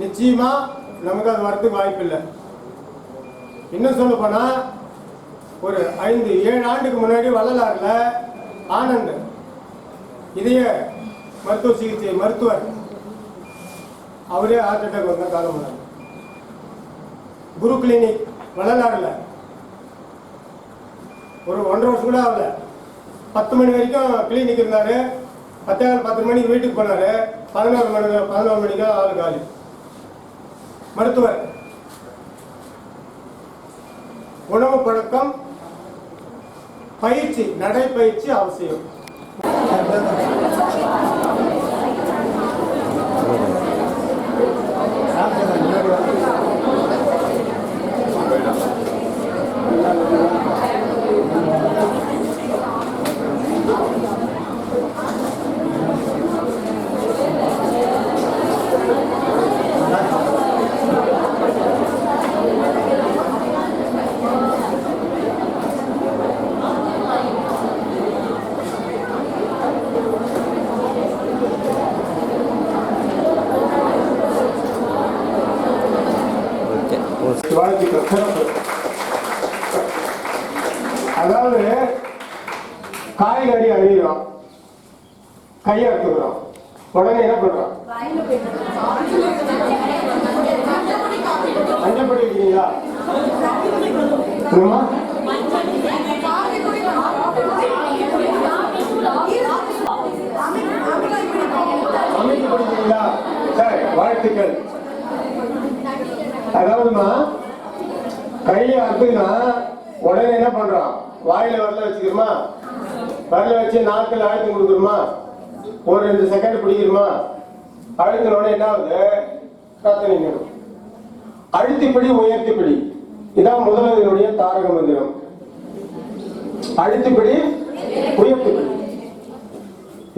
நிச்சயமா நமக்கு அது வரத்துக்கு வாய்ப்பு இல்லை. இன்னும் சொல்ல போனா ஒரு ஐந்து ஏழு ஆண்டுக்கு முன்னாடி வள்ளலாறுல ஆனந்த் இதய மருத்துவ சிகிச்சை மருத்துவர். அவரே ஹார்ட் அட்டாக் வந்த காலம் குரு கிளினிக் வள்ளலாறுல ஒரு ஒன்றரை வருஷம் கூட ஆகல. பத்து மணி வரைக்கும் கிளினிக் இருந்தாரு. பத்தாயிரம் பத்து மணிக்கு வீட்டுக்கு போனாரு. பதினோரு மணி பதினோரு மணிக்கு ஆள் ஆளு காலி. மருத்துவர். உணவு பழக்கம் பயிற்சி நடைப்பயிற்சி அவசியம். வாழ்த்துக்கள் சிறப்பு அதாவது காய்கறி அழிகிறோம் கையை எடுத்துக்கிறோம் உடனே என்ன பண்றோம்? மஞ்சள் பொடி இருக்கீங்களா என்னம்மா? சரி வாழ்த்துக்கள். அதாவதுமா? கையை அறுத்துக்கினா உடனே என்ன பண்றான்? வாயில வரல வச்சுக்கிறோமா வரல வச்சு நாட்கள் அழுத்தம் கொடுக்குறோமா ஒரு ரெண்டு செகண்ட் பிடிக்கிறோமா அழுத்தின உடனே என்ன ஆகுது? ரத்தம் நின்றுடும் அழுத்திப்படி உயர்த்திப்படி. இதான் முதல்வனுடைய தாரக மந்திரம். அழுத்திப்பிடி உயர்த்திப்பிடி.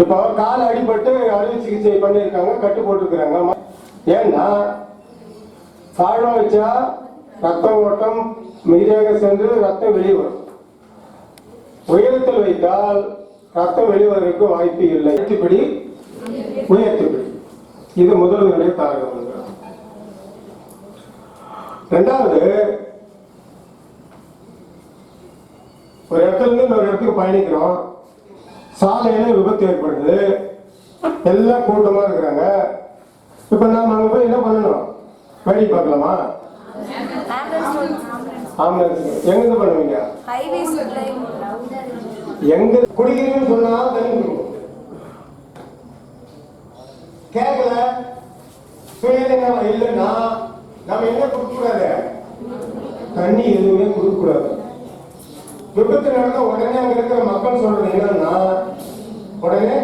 இப்போ கால் அடிபட்டு அறுவை சிகிச்சை பண்ணியிருக்காங்க கட்டு போட்டிருக்கிறாங்க. ஏன்னா தாழ்வா வச்சா ரத்த ஓட்டம் மீதியாக சென்று ரத்தம் வெளியே வரும் உயரத்தில் வைத்தால் ரத்தம் வெளிவதற்கு வாய்ப்பு இல்லை. உயர்த்திப்படி உயர்த்திப்படி. இது முதல் நிலை தாரகம் மந்திரம் ரெண்டாவது ஒரு இடத்துல இருந்து ஒரு இடத்துக்கு பயணிக்கிறோம். சாலையில விபத்து ஏற்படுது. எல்லாம் கூட்டமா இருக்கிறாங்க. இப்ப நாம அங்க போய் என்ன பண்ணணும்? வேடிக்கை பார்க்கலாமா? ஆம்புலன்ஸ் எங்க பண்ணுவீங்க? ஹைவே சப்ளை எங்க குடிக்கிறீங்கன்னு சொன்னா தண்ணி கேட்கல சுயநலம் இல்லைன்னா நம்ம என்ன கொடுக்க கூடாது தண்ணி எதுவுமே கொடுக்க கூடாது விபத்து நடந்தா உடனே அங்க இருக்கிற மக்கள் சொல்றது என்னன்னா உடனே